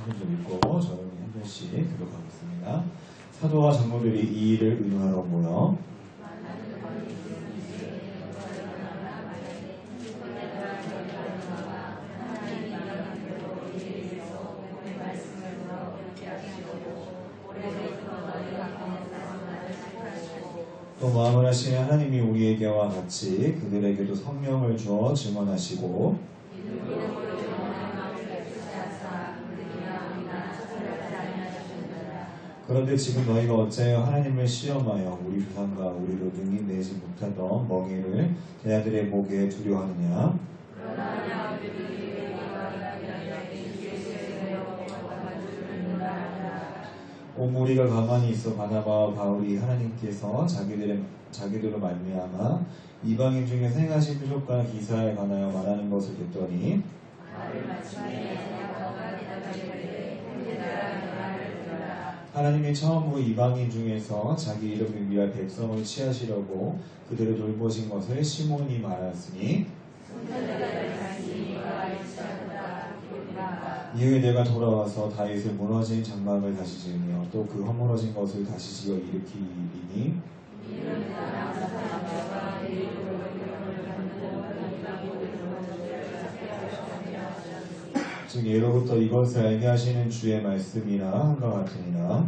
한번 읽고 저는 한 번씩 기록하겠습니다. 사도와 장로들이 이 일을 의논하러 모여 또 마음을 하시는 하나님이 우리에게와 같이 그들에게도 성령을 주어 증언하시고 그런데 지금 너희가 어찌하여 하나님을 시험하여 우리 조상과 우리로 능히 내지 못하던 멍에를 제자들의 보기에 두려워하느냐? 온 무리가 가만히 있어 바나바와 바울이 하나님께서 자기들의 자기들로 말미암아 이방인 중에 생하신 표적과 기사에 관하여 말하는 것을 듣더니 하나님이 처음으로 이방인 중에서 자기 이름을 위하여 백성을 취하시려고 그들을 돌보신 것을 시몬이 말하였으니 이후에 내가 돌아와서 다윗을 무너진 장막을 다시 지으며 또 그 허물어진 것을 다시 지어 일으키리니 즉 예로부터 이것을 알게 하시는 주의 말씀이나 한것 같으니라.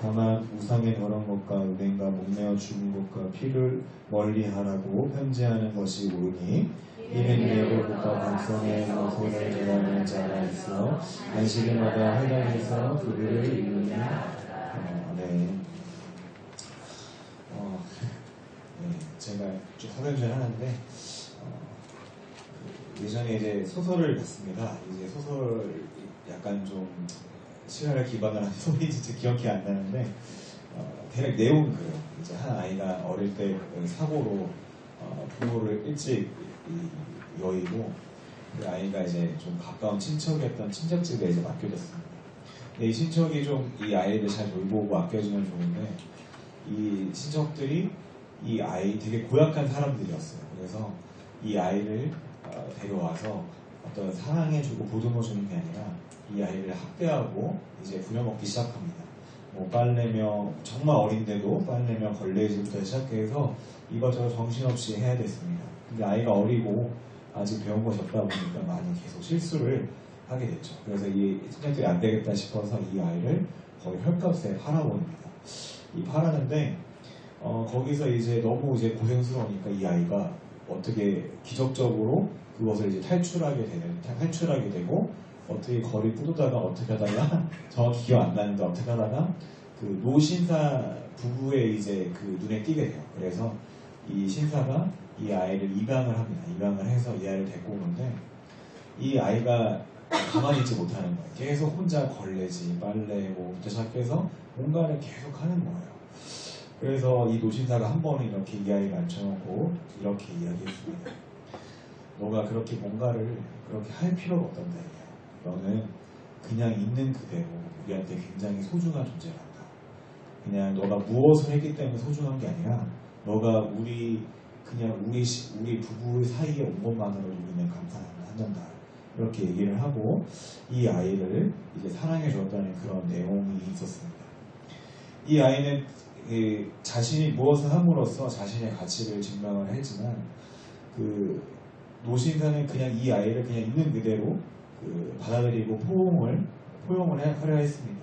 다만 우상의 더러운 것과 은행과 목매어 죽은 것과 피를 멀리하라고 편지하는 것이 옳으니 이는 예로부터 각성의 것을 대하는 자가 있어 안식일마다 회당에서 그들을 이루니 어, 네. 어, 네, 제가 좀 사전주를 하는데 어, 그 예전에 이제 소설을 봤습니다. 이제 소설 약간 좀 실화를 기반으로 한 소리인지 기억이 안 나는데 어, 대략 내용은 그래요. 이제 한 아이가 어릴 때 사고로 어, 부모를 일찍 이- 여의고 그 아이가 이제 좀 가까운 친척이었던 친척집에 이제 맡겨졌습니다. 이 친척이 좀 이 아이를 잘 돌보고 아껴주면 좋은데 이 친척들이 이 아이 되게 고약한 사람들이었어요. 그래서 이 아이를 어, 데려와서 어떤 사랑해주고 보듬어주는 게 아니라 이 아이를 학대하고 이제 부려먹기 시작합니다. 뭐 빨래며 정말 어린데도 빨래며 걸레질부터 시작해서 이것저것 정신없이 해야 됐습니다. 근데 아이가 어리고 아직 배운 것이 없다 보니까 많이 계속 실수를 하게 됐죠. 그래서 이 친척들이 안 되겠다 싶어서 이 아이를 거의 헐값에 팔아버립니다. 이 팔았는데 어, 거기서 이제 너무 이제 고생스러우니까 이 아이가 어떻게 기적적으로 그것을 이제 탈출하게 되는 탈출하게 되고 어떻게 거리 뿌듯다가 어떻게 하다가 정확히 기억 안 나는데 어떻게 하다가 그 노신사 부부의 이제 그 눈에 띄게 돼요. 그래서 이 신사가 이 아이를 입양을 합니다. 입양을 해서 이 아이를 데리고 오는데 이 아이가 가만히 있지 못하는 거예요. 계속 혼자 걸레지, 빨래, 뭐 부터 시작해서 뭔가를 계속 하는 거예요. 그래서 이 노신사가 한 번은 이렇게 이 아이를 앉혀놓고 이렇게 이야기했습니다. 너가 그렇게 뭔가를 그렇게 할 필요가 없단다. 너는 그냥 있는 그대로 우리한테 굉장히 소중한 존재란다. 그냥 너가 무엇을 했기 때문에 소중한 게 아니라 너가 우리 그냥 우리 시- 우리 부부 사이에 온 것만으로도 우리는 감사한다. 이렇게 얘기를 하고 이 아이를 이제 사랑해 주었다는 그런 내용이 있었습니다. 이 아이는 그 자신이 무엇을 함으로써 자신의 가치를 증명을 했지만 그 노신사는 그냥 이 아이를 그냥 있는 그대로 그 받아들이고 포용을 포용을 해- 하려 했습니다.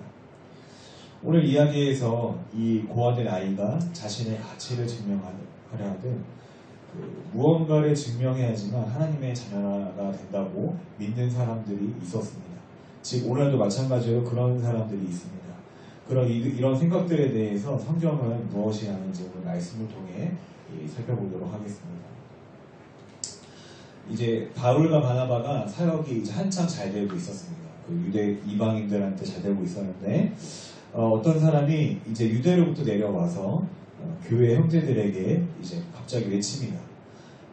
오늘 이야기에서 이 고아된 아이가 자신의 가치를 증명하려 하듯 그 무언가를 증명해야지만 하나님의 자녀가 된다고 믿는 사람들이 있었습니다. 즉 오늘도 마찬가지로 그런 사람들이 있습니다. 그런 이- 이런 생각들에 대해서 성경은 무엇이 하는지 오늘 말씀을 통해 이 살펴보도록 하겠습니다. 이제 바울과 바나바가 사역이 이제 한창 잘 되고 있었습니다. 그 유대 이방인들한테 잘 되고 있었는데 어, 떤 사람이 이제 유대로부터 내려와서 어, 교회 형제들에게 이제 갑자기 외칩니다.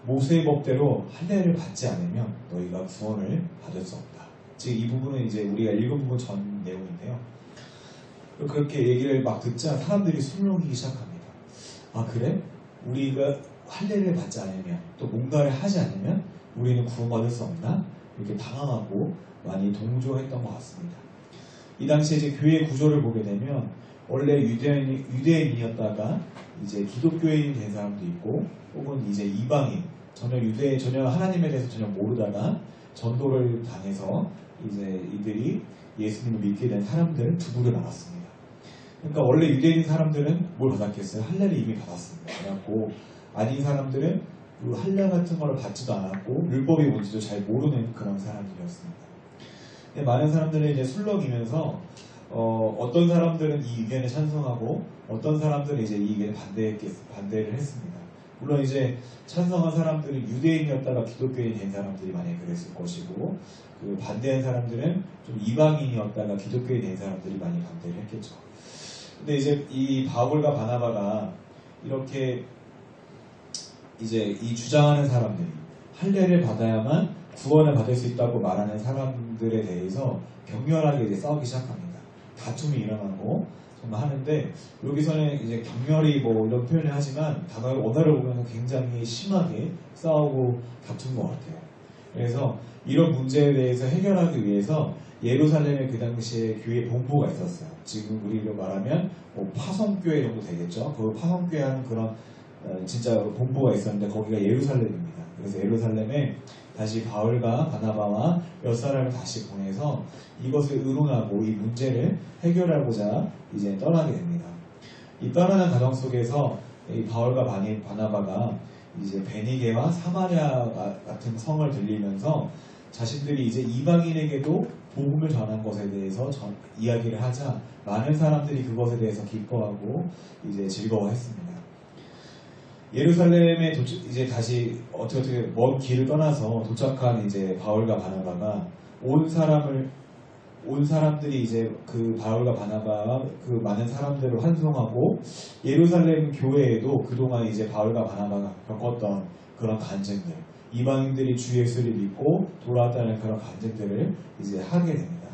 모세의 법대로 할례를 받지 않으면 너희가 구원을 받을 수 없다. 즉 이 부분은 이제 우리가 읽은 부분 전 내용인데요. 그렇게 얘기를 막 듣자 사람들이 술렁이기 시작합니다. 아 그래? 우리가 할례를 받지 않으면 또 뭔가를 하지 않으면 우리는 구원받을 수 없나 이렇게 당황하고 많이 동조했던 것 같습니다. 이 당시에 이제 교회 구조를 보게 되면 원래 유대인, 유대인이었다가 이제 기독교인이 된 사람도 있고 혹은 이제 이방인 전혀 유대 전혀 하나님에 대해서 전혀 모르다가 전도를 당해서 이제 이들이 예수님을 믿게 된 사람들 두 부류 나눴습니다. 그러니까 원래 유대인 사람들은 뭘 받았겠어요? 할례를 이미 받았습니다. 그래갖고 아닌 사람들은 그 할례 같은 걸 받지도 않았고 율법이 뭔지도 잘 모르는 그런 사람들이었습니다. 많은 사람들은 이제 술렁이면서 어, 떤 사람들은 이 의견에 찬성하고 어떤 사람들은 이제 이 의견에 반대했겠, 반대를 했습니다. 물론 이제 찬성한 사람들은 유대인이었다가 기독교인이 된 사람들이 많이 그랬을 것이고 그 반대한 사람들은 좀 이방인이었다가 기독교인이 된 사람들이 많이 반대를 했겠죠. 근데 이제 이 바울과 바나바가 이렇게 이제 이 주장하는 사람들이 할례를 받아야만 구원을 받을 수 있다고 말하는 사람들에 대해서 격렬하게 이제 싸우기 시작합니다. 다툼이 일어나고 정말 하는데 여기서는 이제 격렬히 뭐 이런 표현을 하지만 단어 언어를 보면 굉장히 심하게 싸우고 다툰 것 같아요. 그래서 이런 문제에 대해서 해결하기 위해서 예루살렘에 그 당시에 교회 본부가 있었어요. 지금 우리로 말하면 뭐 파성교회 정도 되겠죠. 그 파성교회 하는 그런 어, 진짜 본부가 있었는데 거기가 예루살렘입니다. 그래서 예루살렘에 다시 바울과 바나바와 몇 사람을 다시 보내서 이것을 의논하고 이 문제를 해결하고자 이제 떠나게 됩니다. 이 떠나는 과정 속에서 이 바울과 바니, 바나바가 이제 베니게와 사마리아 같은 성을 들리면서 자신들이 이제 이방인에게도 복음을 전한 것에 대해서 전, 이야기를 하자 많은 사람들이 그것에 대해서 기뻐하고 이제 즐거워했습니다. 예루살렘에 도착, 이제 다시 어떻게 어떻게 먼 길을 떠나서 도착한 이제 바울과 바나바가 온 사람을 온 사람들이 이제 그 바울과 바나바와 그 많은 사람들을 환송하고 예루살렘 교회에도 그동안 이제 바울과 바나바가 겪었던 그런 간증들 이방인들이 주 예수를 믿고 돌아왔다는 그런 간증들을 이제 하게 됩니다.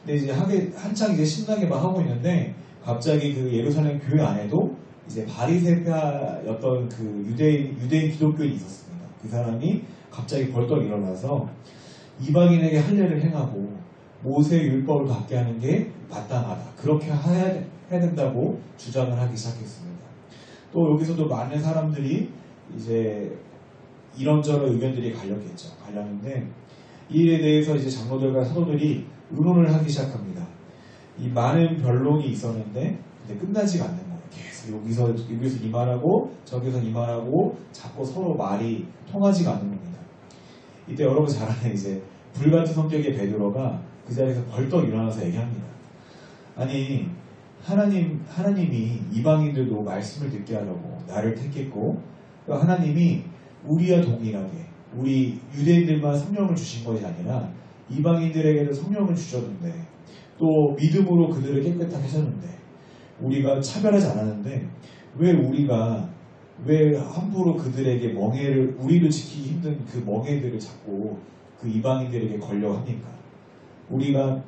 근데 이제 하게 한창 이제 신나게 막 하고 있는데 갑자기 그 예루살렘 교회 안에도 이제 바리세파였던 그 유대인 유대인 기독교인이 있었습니다. 그 사람이 갑자기 벌떡 일어나서 이방인에게 할례를 행하고 모세 율법을 받게 하는 게 마땅하다. 그렇게 해야, 해야 된다고 주장을 하기 시작했습니다. 또 여기서도 많은 사람들이 이제 이런저런 의견들이 갈렸겠죠. 갈렸는데 이 일에 대해서 이제 장로들과 사도들이 의논을 하기 시작합니다. 이 많은 변론이 있었는데 끝나지가 않는 거예요. 계속 여기서 여기서 이 말하고 저기서 이 말하고 자꾸 서로 말이 통하지가 않는 겁니다. 이때 여러분 잘 아는 이제 불같은 성격의 베드로가 그 자리에서 벌떡 일어나서 얘기합니다. 아니 하나님 하나님이 이방인들도 말씀을 듣게 하려고 나를 택했고 또 하나님이 우리와 동일하게 우리 유대인들만 성령을 주신 것이 아니라 이방인들에게도 성령을 주셨는데 또 믿음으로 그들을 깨끗하게 하셨는데 우리가 차별하지 않았는데 왜 우리가 왜 함부로 그들에게 멍해를 우리를 지키기 힘든 그 멍해들을 자꾸 그 이방인들에게 걸려 합니까? 우리가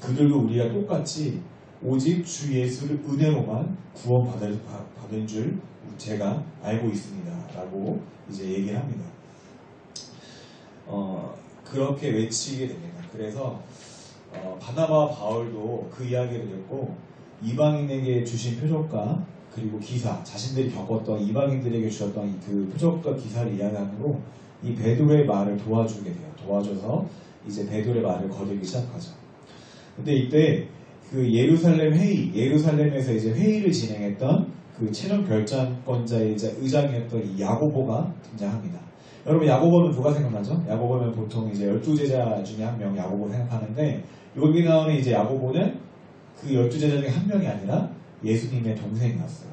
그들도 우리가 똑같이 오직 주 예수를 은혜로만 구원받을 받은 줄 제가 알고 있습니다. 라고 이제 얘기를 합니다. 어, 그렇게 외치게 됩니다. 그래서 어, 바나바와 바울도 그 이야기를 듣고 이방인에게 주신 표적과 그리고 기사, 자신들이 겪었던 이방인들에게 주셨던 그 표적과 기사를 이야기하므로 이 베드로의 말을 도와주게 돼요. 도와줘서 이제 베드로의 말을 거두기 시작하죠. 근데 이때 그 예루살렘 회의, 예루살렘에서 이제 회의를 진행했던 그 최종 결정권자이자 의장이었던 이 야고보가 등장합니다. 여러분 야고보는 누가 생각나죠? 야고보는 보통 이제 열두 제자 중에 한 명 야고보 생각하는데 여기 나오는 이제 야고보는 그 열두 제자 중에 한 명이 아니라 예수님의 동생이었어요.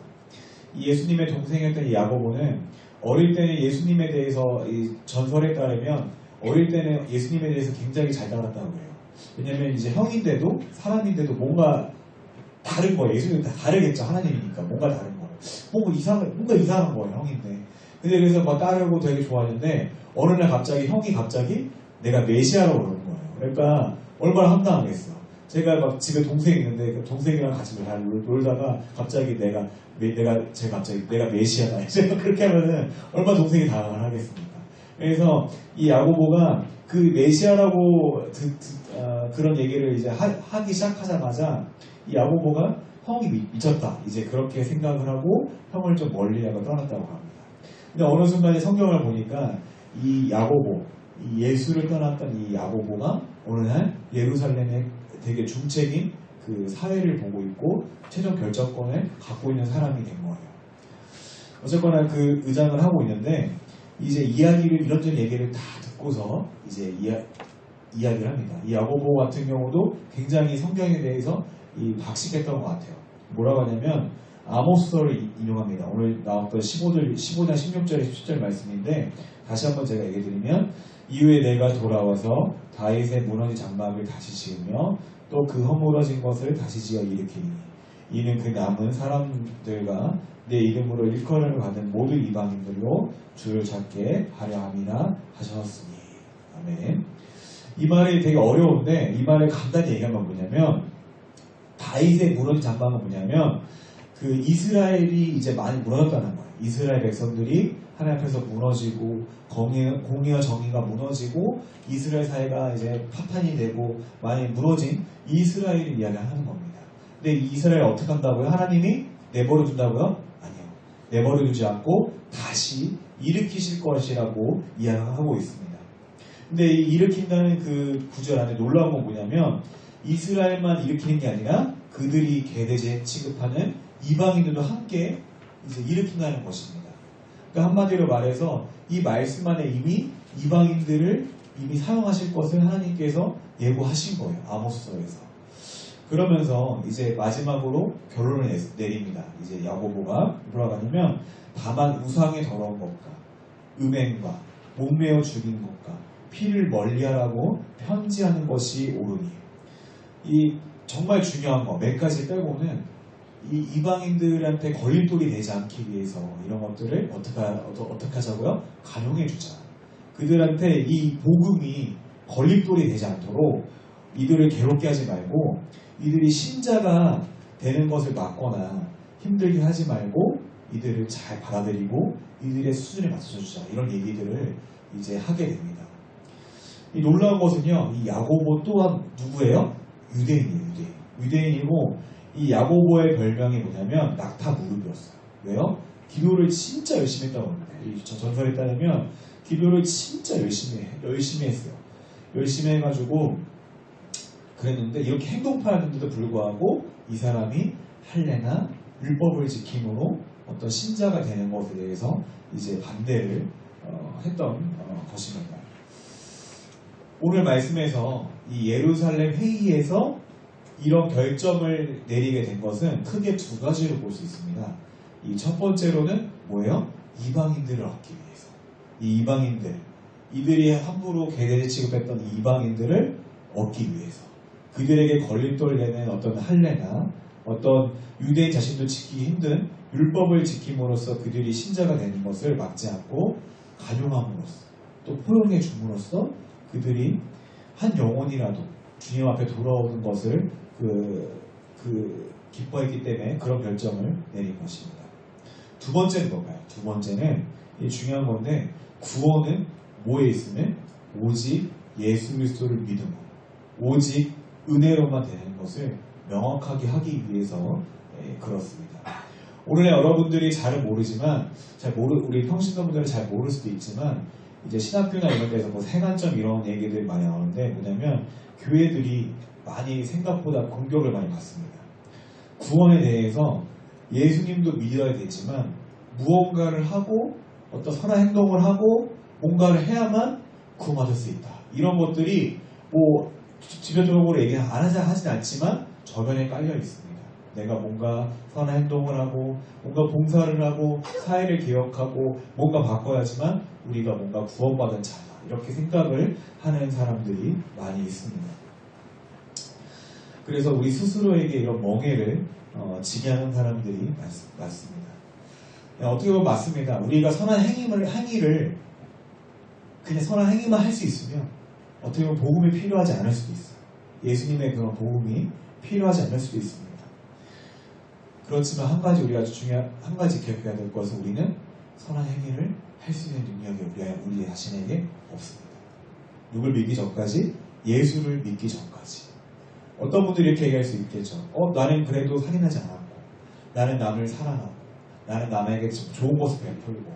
이 예수님의 동생이었던 이 야고보는 어릴 때는 예수님에 대해서 이 전설에 따르면 어릴 때는 예수님에 대해서 굉장히 잘 따랐다고 해요. 왜냐면 이제 형인데도 사람인데도 뭔가 다른 거예요. 예수님은 다 다르겠죠. 하나님이니까 뭔가 거예요. 뭔가 이상 뭔가 이상한 거예요. 형인데. 근데 그래서 막 따르고 되게 좋아하는데 어느 날 갑자기 형이 갑자기 내가 메시아로 그러는 거예요. 그러니까 얼마나 황당하겠어. 제가 막 집에 동생 있는데 그 동생이랑 같이 놀- 놀다가 갑자기 내가 내- 내가 제가 갑자기 내가 메시아다 이제 그렇게 하면은 얼마 나 동생이 당황을 하겠습니까? 그래서 이 야고보가 그 메시아라고 듣- 듣- 어, 그런 얘기를 이제 하, 기 시작하자마자 이 야고보가 형이 미- 미쳤다 이제 그렇게 생각을 하고 형을 좀 멀리하고 떠났다고 합니다. 근데 어느 순간에 성경을 보니까 이 야고보 이 예수를 떠났던 이 야고보가 어느 날 예루살렘의 되게 중책인 그 사회를 보고 있고 최종 결정권을 갖고 있는 사람이 된 거예요. 어쨌거나 그 의장을 하고 있는데 이제 이야기를 이런저런 얘기를 다 듣고서 이제 이야, 이야기를 합니다. 이 야고보 같은 경우도 굉장히 성경에 대해서 이 박식했던 것 같아요. 뭐라고 하냐면 아모스서를 이- 인용합니다. 오늘 나왔던 15절, 15장 16절, 17절 말씀인데 다시 한번 제가 얘기해 드리면 이후에 내가 돌아와서 다윗의 무너진 장막을 다시 지으며 또 그 허물어진 것을 다시 지어 일으키니 이는 그 남은 사람들과 내 이름으로 일컬음을 받은 모든 이방인들로 주를 찾게 하려 함이라 하셨으니 아멘 이 말이 되게 어려운데 이 말을 간단히 얘기하면 뭐냐면 다윗의 무너진 장막은 뭐냐면 그 이스라엘이 이제 많이 무너졌다는 거예요. 이스라엘 백성들이 하나님 앞에서 무너지고 공의, 공의와 정의가 무너지고 이스라엘 사회가 이제 파탄이 되고 많이 무너진 이스라엘을 이야기하는 겁니다. 근데 이 이스라엘 어떻게 한다고요? 하나님이 내버려 둔다고요? 아니요. 내버려 두지 않고 다시 일으키실 것이라고 이야기하고 있습니다. 근데 이 일으킨다는 그 구절 안에 놀라운 건 뭐냐면 이스라엘만 일으키는 게 아니라 그들이 개대제 취급하는 이방인들도 함께 이제 일으킨다는 것입니다. 그러니까 한마디로 말해서 이 말씀 안에 이미 이방인들을 이미 사용하실 것을 하나님께서 예고하신 거예요. 아모스서에서. 그러면서 이제 마지막으로 결론을 내- 내립니다. 이제 야고보가 하냐면 다만 우상의 더러운 것과 음행과 목매어 죽인 것과 피를 멀리하라고 편지하는 것이 옳으니 이 정말 중요한 거 몇 가지 빼고는 이 이방인들한테 걸림돌이 되지 않기 위해서 이런 것들을 어떻게 어떻게 하자고요? 간용해 주자. 그들한테 이 복음이 걸림돌이 되지 않도록 이들을 괴롭게 하지 말고 이들이 신자가 되는 것을 막거나 힘들게 하지 말고 이들을 잘 받아들이고 이들의 수준에 맞춰 주자. 이런 얘기들을 이제 하게 됩니다. 이 놀라운 것은요, 이 야고보 또한 누구예요? 유대인이에요, 유대인. 유대인이고, 이 야고보의 별명이 뭐냐면, 낙타 무릎이었어요. 왜요? 기도를 진짜 열심히 했다고 합니다. 전설에 따르면, 기도를 진짜 열심히, 해- 열심히 했어요. 열심히 해가지고, 그랬는데, 이렇게 행동파였는데도 불구하고, 이 사람이 할례나 율법을 지킴으로 어떤 신자가 되는 것에 대해서 이제 반대를 어, 했던 어, 것입니다. 오늘 말씀에서 이 예루살렘 회의에서 이런 결정을 내리게 된 것은 크게 두 가지로 볼 수 있습니다. 이 첫 번째로는 뭐예요? 이방인들을 얻기 위해서. 이 이방인들, 이들이 함부로 개대제 취급했던 이 이방인들을 얻기 위해서. 그들에게 걸림돌 내는 어떤 할례나 어떤 유대인 자신도 지키기 힘든 율법을 지킴으로써 그들이 신자가 되는 것을 막지 않고 간용함으로써 또 포용해 줌으로써 그들이 한 영혼이라도 주님 앞에 돌아오는 것을 그, 그 기뻐했기 때문에 그런 결정을 내린 것입니다. 두 번째는 뭔가요? 두 번째는 이 중요한 건데 구원은 뭐에 있으면 오직 예수 그리스도를 믿음으로 오직 은혜로만 되는 것을 명확하게 하기 위해서 예, 그렇습니다. 오늘 여러분들이 잘 모르지만 잘 모르 우리 평신도분들은 잘 모를 수도 있지만 이제 신학교나 이런 데서 뭐 생안점 이런 얘기들 많이 나오는데 뭐냐면 교회들이 많이 생각보다 공격을 많이 받습니다. 구원에 대해서 예수님도 믿어야 되지만 무언가를 하고 어떤 선한 행동을 하고 뭔가를 해야만 구원받을 수 있다. 이런 것들이 뭐 지배적으로 얘기 안 하자 하진 않지만 저변에 깔려 있습니다. 내가 뭔가 선한 행동을 하고 뭔가 봉사를 하고 사회를 개혁하고 뭔가 바꿔야지만 우리가 뭔가 구원받은 자다 이렇게 생각을 하는 사람들이 많이 있습니다. 그래서 우리 스스로에게 이런 멍해를 어, 지게 하는 사람들이 많, 많습니다. 네, 어떻게 보면 맞습니다. 우리가 선한 행위를, 행위를 그냥 선한 행위만 할 수 있으면 어떻게 보면 복음이 필요하지 않을 수도 있어요. 예수님의 그런 복음이 필요하지 않을 수도 있습니다. 그렇지만 한 가지 우리가 아주 중요한 한 가지 기억해야 될 것은 우리는 선한 행위를 할 수 있는 능력이 우리, 우리 자신에게 없습니다. 누굴 믿기 전까지 예수를 믿기 전까지 어떤 분들이 이렇게 얘기할 수 있겠죠. 어 나는 그래도 살인하지 않았고 나는 남을 사랑하고 나는 남에게 좋은 것을 베풀고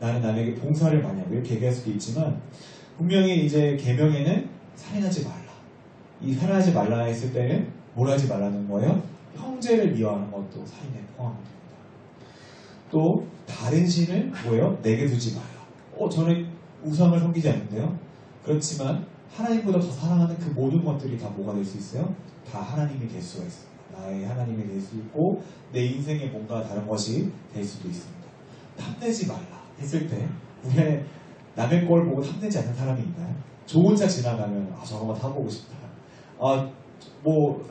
나는 남에게 봉사를 많이 하고 이렇게 얘기할 수도 있지만 분명히 이제 계명에는 살인하지 말라. 이 살인하지 말라 했을 때는 뭘 하지 말라는 거예요? 형제를 미워하는 것도 살인에 포함됩니다. 또 다른 신을 뭐예요? 내게 두지 말라. 어 저는 우상을 섬기지 않는데요. 그렇지만 하나님보다 더 사랑하는 그 모든 것들이 다 뭐가 될 수 있어요? 다 하나님이 될 수가 있습니다. 나의 하나님이 될 수 있고 내 인생에 뭔가 다른 것이 될 수도 있습니다. 탐내지 말라 했을 때 우리 남의 걸 보고 탐내지 않는 사람이 있나요? 좋은 차 지나가면 아 저거만 타보고 싶다. 아뭐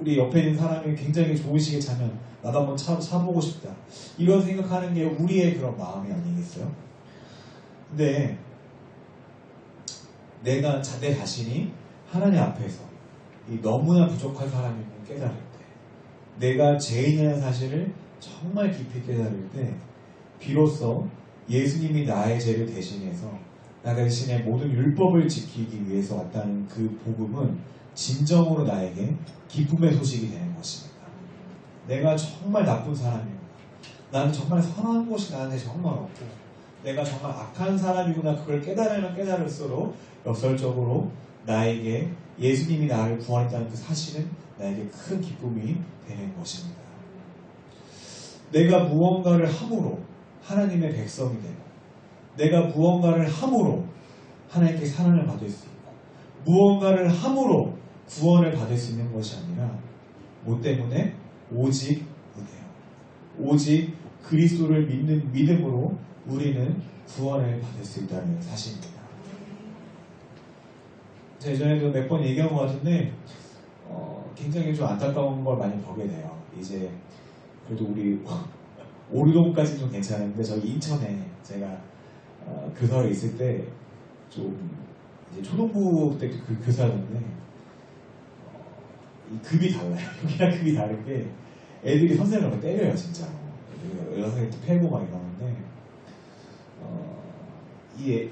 우리 옆에 있는 사람이 굉장히 좋은 시계 차면 나도 한번 차, 차보고 싶다. 이런 생각하는 게 우리의 그런 마음이 아니겠어요? 근데 내가 자- 내 자신이 하나님 앞에서 이 너무나 부족한 사람임을 깨달을 때, 내가 죄인이라는 사실을 정말 깊이 깨달을 때, 비로소 예수님이 나의 죄를 대신해서 나 자신의 모든 율법을 지키기 위해서 왔다는 그 복음은 진정으로 나에게 기쁨의 소식이 되는 것입니다. 내가 정말 나쁜 사람이구나. 나는 정말 선한 것이 나한테 정말 없고, 내가 정말 악한 사람이구나. 그걸 깨달으면 깨달을수록 역설적으로 나에게 예수님이 나를 구원했다는 그 사실은 나에게 큰 기쁨이 되는 것입니다. 내가 무언가를 함으로 하나님의 백성이 되고, 내가 무언가를 함으로 하나님께 사랑을 받을 수 있고, 무언가를 함으로 구원을 받을 수 있는 것이 아니라, 뭐 때문에? 오직 은혜요. 오직 그리스도를 믿는 믿음으로 우리는 구원을 받을 수 있다는 사실입니다. 제가 예전에도 몇 번 얘기한 것 같은데, 어, 굉장히 좀 안타까운 걸 많이 보게 돼요. 이제, 그래도 우리 오류동까지는 좀 괜찮은데, 저기 인천에 제가 어, 교사로 있을 때, 좀, 이제 초등부 때 그 교사였는데, 어, 이 급이 달라요. 여기랑 급이 다른 게, 애들이 선생님을 때려요, 진짜. 여선생님도 패고 막 이러는데, 어, 이 애,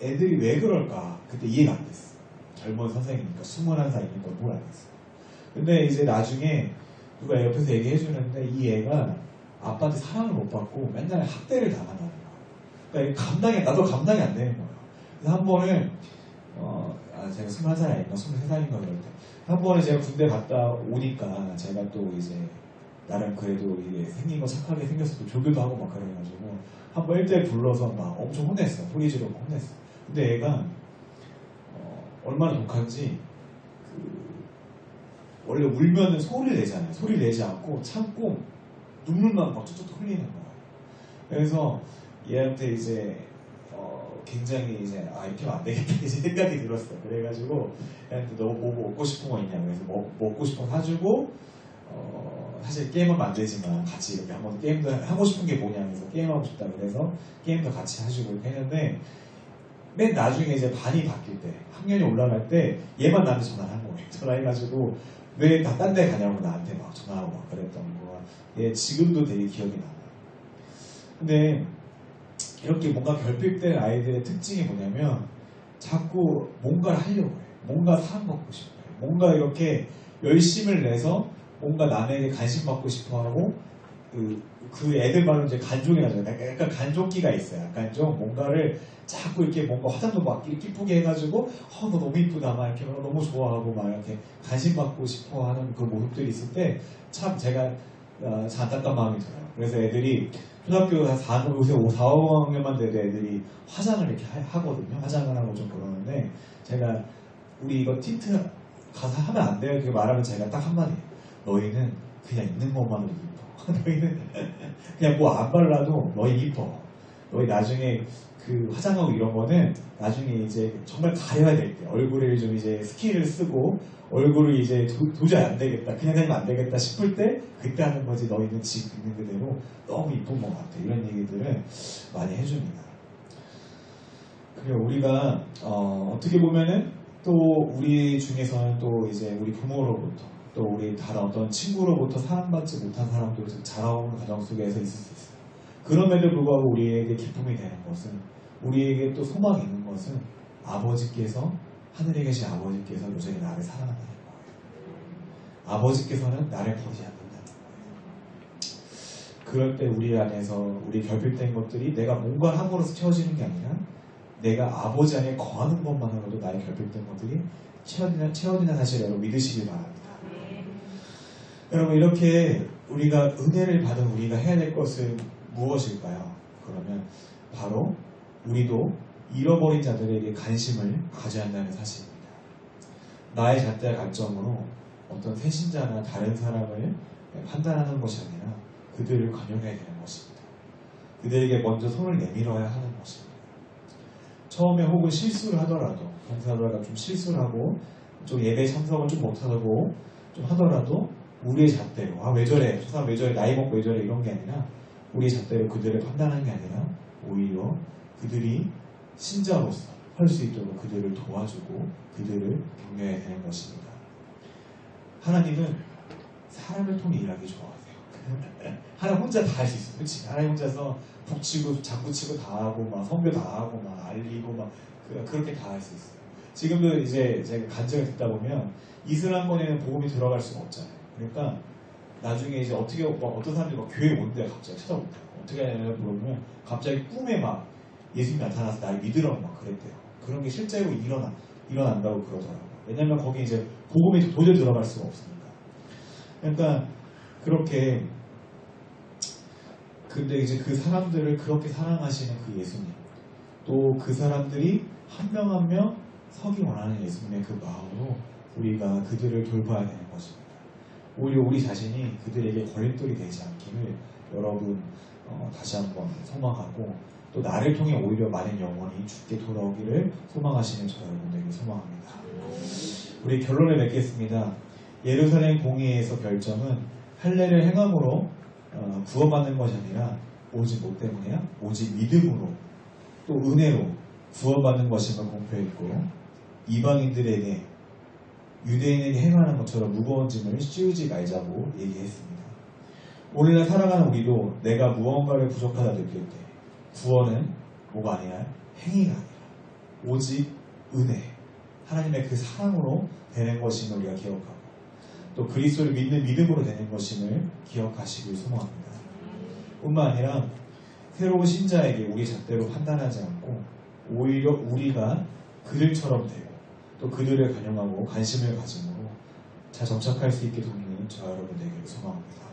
애들이 왜 그럴까? 그때 이해가 안 됐어. 젊은 선생님이니까 21살이니까 뭘 알겠어. 근데 이제 나중에 누가 옆에서 얘기해 주는데 이 애가 아빠한테 사랑을 못 받고 맨날 학대를 당하는 거야. 그러니까 감당이, 나도 감당이 안 되는 거야. 그래서 한 번은, 어, 아, 제가 21살 아닌가 23살인가 그럴 때. 한 번에 제가 군대 갔다 오니까 제가 또 이제 나름 그래도 이게 생긴 거 착하게 생겼어. 또 조교도 하고 막 그래가지고 한번 1대 불러서 막 엄청 혼냈어. 소리 지르고 혼냈어. 근데 애가 어, 얼마나 독한지 그 원래 울면은 소리를 내잖아요. 소리를 내지 않고 참고 눈물만 막 툭툭 흘리는 거야. 그래서 얘한테 이제 어, 굉장히 이제 아 이렇게 하면 안 되겠다. 이제 생각이 들었어. 그래가지고 얘한테 너 뭐 먹고 싶은 거 있냐 그래서 먹, 먹고 싶은 거 사주고 어, 사실 게임은 안 되지만 같이 이렇게 한번 게임도 하고 싶은 게 뭐냐 해서 게임하고 싶다 그래서 게임도 같이 하시고 이렇게 했는데 맨 나중에 이제 반이 바뀔 때 학년이 올라갈 때 얘만 나한테 전화를 한 거예요. 전화해가지고 왜 다 딴 데 가냐고 나한테 막 전화하고 막 그랬던 거가 얘 지금도 되게 기억이 나요. 근데 이렇게 뭔가 결핍된 아이들의 특징이 뭐냐면 자꾸 뭔가를 하려고 해요 뭔가 사랑받고 싶어요 뭔가 이렇게 열심을 내서 뭔가 남에게 관심 받고 싶어 하고 그, 그 애들 말로 이제 간종이라죠. 약간 간종기가 있어요. 약간 좀 뭔가를 자꾸 이렇게 뭔가 화장도 막 이쁘게 해가지고 어, 너 너무 이쁘다 막 이렇게 너무 좋아하고 막 이렇게 관심 받고 싶어 하는 그 모습들이 있을 때 참 제가 어, 참 안타까운 마음이 들어요. 그래서 애들이 초등학교 4, 요새 5, 4, 5학년만 돼도 애들이 화장을 이렇게 하, 거든요 화장을 하고 좀 그러는데 제가 우리 이거 틴트 가서 하면 안 돼요. 그렇게 말하면 제가 딱 한마디 너희는 그냥 있는 것만으로 이뻐. 너희는 그냥 뭐 안 발라도 너희 이뻐. 너희 나중에 그 화장하고 이런 거는 나중에 이제 정말 가려야 될 때 얼굴을 좀 이제 스킨을 쓰고 얼굴을 이제 도, 도저히 안 되겠다 그냥 다니면 안 되겠다 싶을 때 그때 하는 거지 너희는 지금 있는 그대로 너무 이쁜 것 같아 이런 얘기들을 많이 해줍니다. 그리고 우리가 어, 떻게 보면은 또 우리 중에서는 또 이제 우리 부모로부터 또 우리 다른 어떤 친구로부터 사랑받지 못한 사람도 자라오는 과정 속에서 있을 수 있어요. 그럼에도 불구하고 우리에게 기쁨이 되는 것은 우리에게 또 소망이 있는 것은 아버지께서 하늘에 계신 아버지께서 여전히 나를 사랑한다는 거예요. 아버지께서는 나를 버리지 않는다는 거예요. 그럴 때 우리 안에서 우리 결핍된 것들이 내가 뭔가 함으로써 채워지는 게 아니라 내가 아버지 안에 거하는 것만으로도 나의 결핍된 것들이 채워지는, 채워지는 사실을 여러분 믿으시길 바랍니다. 여러분 이렇게 우리가 은혜를 받은 우리가 해야 될 것은 무엇일까요? 그러면 바로 우리도 잃어버린 자들에게 관심을 가져야 한다는 사실입니다. 나의 잣대 관점으로 어떤 새신자나 다른 사람을 판단하는 것이 아니라 그들을 관용해야 되는 것입니다. 그들에게 먼저 손을 내밀어야 하는 것입니다. 처음에 혹은 실수를 하더라도 강사들가 좀 실수를 하고 좀 예배 참석을 좀 못하고 좀 하더라도 우리의 잣대로 아 왜 저래 저 사람 왜 저래 나이 먹고 왜 저래 이런 게 아니라 우리의 잣대로 그들을 판단하는 게 아니라 오히려 그들이 신자로서 할 수 있도록 그들을 도와주고 그들을 격려해야 되는 것입니다. 하나님은 사람을 통해 일하기 좋아하세요. 하나님 혼자 다 할 수 있어요. 그렇지? 하나님 혼자서 북치고 장구치고 다 하고 막 선교 다 하고 막 알리고 막 그- 그렇게 다 할 수 있어요. 지금도 이제 제가 간증을 듣다 보면 이슬람권에는 복음이 들어갈 수가 없잖아요. 그러니까 나중에 이제 어떻게 막 어떤 사람들이 막 교회에 온대요. 갑자기 찾아온대요. 어떻게 하냐면 물어보면 갑자기 꿈에 막 예수님이 나타나서 나를 믿으라고 막 그랬대요. 그런 게 실제로 일어나 일어난다고 그러더라고요. 왜냐면 거기 이제 복음이 도저히 들어갈 수가 없으니까. 그러니까 그렇게 근데 이제 그 사람들을 그렇게 사랑하시는 그 예수님 또 그 사람들이 한 명 한명 서기 원하는 예수님의 그 마음으로 우리가 그들을 돌봐야 되는. 오히려 우리 자신이 그들에게 걸림돌이 되지 않기를 여러분 어, 다시 한번 소망하고 또 나를 통해 오히려 많은 영혼이 죽게 돌아오기를 소망하시는 저 여러분들에게 소망합니다. 우리 결론을 맺겠습니다. 예루살렘 공의에서 결정은 할례를 행함으로 어, 구원받는 것이 아니라 오직 뭐 때문에요? 오직 믿음으로 또 은혜로 구원받는 것임을 공표했고 이방인들에게 유대인에게 행하는 것처럼 무거운 짐을 씌우지 말자고 얘기했습니다. 오늘날 살아가는 우리도 내가 무언가를 부족하다 느낄 때 구원은 뭐가 아니라 행위가 아니라 오직 은혜 하나님의 그 사랑으로 되는 것임을 우리가 기억하고 또 그리스도를 믿는 믿음으로 되는 것임을 기억하시길 소망합니다. 뿐만 아니라 새로운 신자에게 우리 잣대로 판단하지 않고 오히려 우리가 그들처럼 되고 또 그들을 관용하고 관심을 가짐으로 잘 정착할 수 있게 돕는 저 여러분 되기를 소망합니다.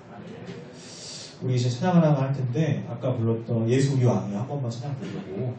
우리 이제 찬양 하나 할 텐데 아까 불렀던 예수 우리 왕이 한 번만 찬양 부르고